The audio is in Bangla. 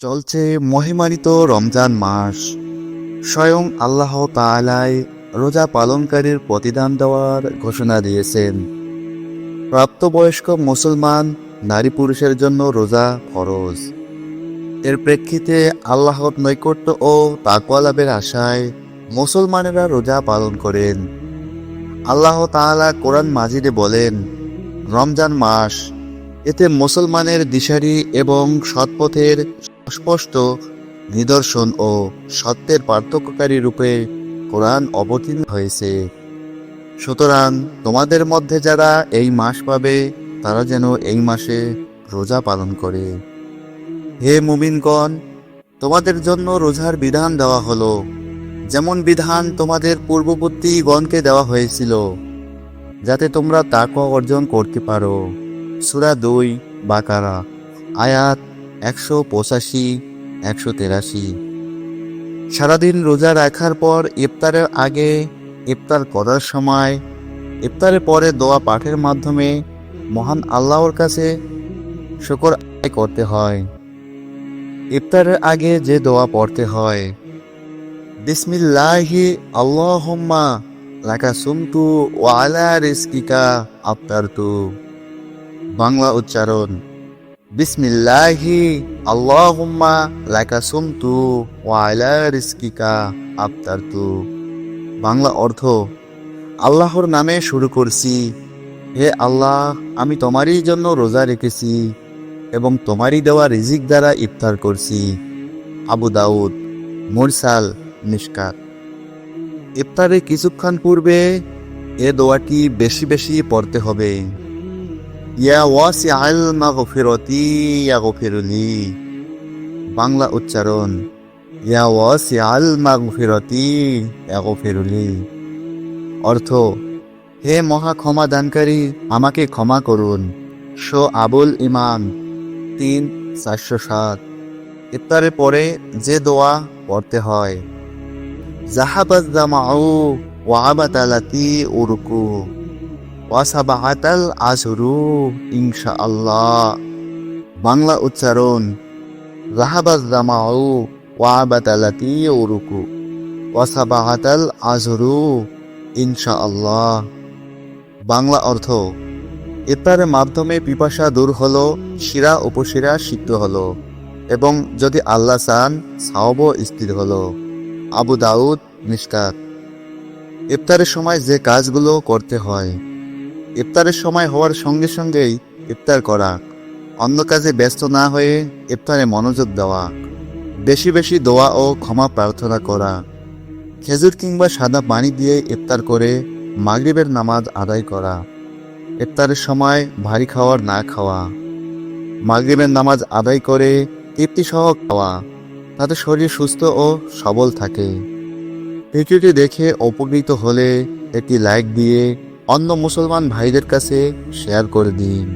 চলছে মহিমানিত রমজান মাস। স্বয়ং আল্লাহ তাআলাই রোজা পালনকারীর প্রতিদান দেওয়ার ঘোষণা দিয়েছেন। প্রাপ্তবয়স্ক মুসলমান নারী পুরুষের জন্য রোজা ফরজ। এর প্রেক্ষিতে আল্লাহর নৈকট্য ও তাকওয়া লাভের আশায় মুসলমানেরা রোজা পালন করেন। আল্লাহ তাআলা কোরআন মাজিদে বলেন, রমজান মাস এতে মুসলমানের দিশারি এবং সৎপথের স্পষ্ট নিদর্শন ও সত্যের পার্থক্যকারী রূপে কোরআন অবতীর্ণ হয়েছে। সুতরাং তোমাদের মধ্যে যারা এই মাস পাবে, তারা যেন এই মাসে রোজা পালন করে। হে মুমিনগণ, তোমাদের জন্য রোজার বিধান দেওয়া হলো। যেমন বিধান তোমাদের পূর্ববর্তী গণকে দেওয়া হয়েছিল, যাতে তোমরা তাকওয়া অর্জন করতে পারো। সুরা দুই, বাকারা, আয়াত একশো পঁচাশি, একশো তেরাশি। সারাদিন রোজা রাখার পর ইফতারের আগে ইফতার করার সময়, ইফতারের পরে দোয়া পাঠের মাধ্যমে মহান আল্লাহর কাছে শুকর আদায় করতে হয়। ইফতারের আগে যে দোয়া পড়তে হয়, বিসমিল্লাহি আল্লাহুম্মা লাকা সুমতু ওয়া আলা রিজকিকা আফতারতু। বাংলা উচ্চারণ বিসমিল্লাহি, আল্লাহুম্মা লাকা সুমতু ওয়া আলা রিজকিকা আফতারতু বাংলা অর্থ, আল্লাহর নামে শুরু করছি। হে আল্লাহ, আমি তোমারই জন্য রোজা রেখেছি এবং তোমারই দেওয়া রিজিক দ্বারা ইফতার করছি। আবু দাউদ, মুরসাল নিষ্কাত ইফতারে কিছুক্ষণ পূর্বে এ দোয়াটি বেশি বেশি পড়তে হবে। ইয়া ওয়াসি আল মাগফিরতি ইয়া গফিরুলি বাংলা উচ্চারণ ইয়া ওয়াসি আল মাগফিরতি ইয়া গফিরুলি অর্থ, হে মহা ক্ষমা দানকারী, আমাকে ক্ষমা করুন। শো আবুল ইমাম তিন, চারশো সাত। ইফতারের পরে যে দোয়া পড়তে হয়। জাহাবাজ জামাউ ওয়াবাতালাতি উরকু। আল্লাহ বাংলা উচ্চারণ বাংলা অর্থ, ইফতারের মাধ্যমে পিপাসা দূর হলো, শিরা উপশিরা সিদ্ধ হলো, এবং যদি আল্লাহ চান সাওব স্থির হলো। আবু দাউদ মিসকাত। ইফতারের সময় যে কাজগুলো করতে হয় ইফতারের সময় হওয়ার সঙ্গে সঙ্গেই ইফতার করা, অন্য কাজে ব্যস্ত না হয়ে ইফতারে মনোযোগ দেওয়া, বেশি বেশি দোয়া ও ক্ষমা প্রার্থনা করা, খেজুর কিংবা সাদা পানি দিয়ে ইফতার করে মাগরিবের নামাজ আদায় করা, ইফতারের সময় ভারী খাওয়ার না খাওয়া, মাগরিবের নামাজ আদায় করে তৃপ্তি সহ খাওয়া, তাতে শরীর সুস্থ ও সবল থাকে। ভিডিওটি দেখে উপকৃত হলে একটি লাইক দিয়ে অন্য মুসলমান ভাইদের কাছে শেয়ার করে দিন।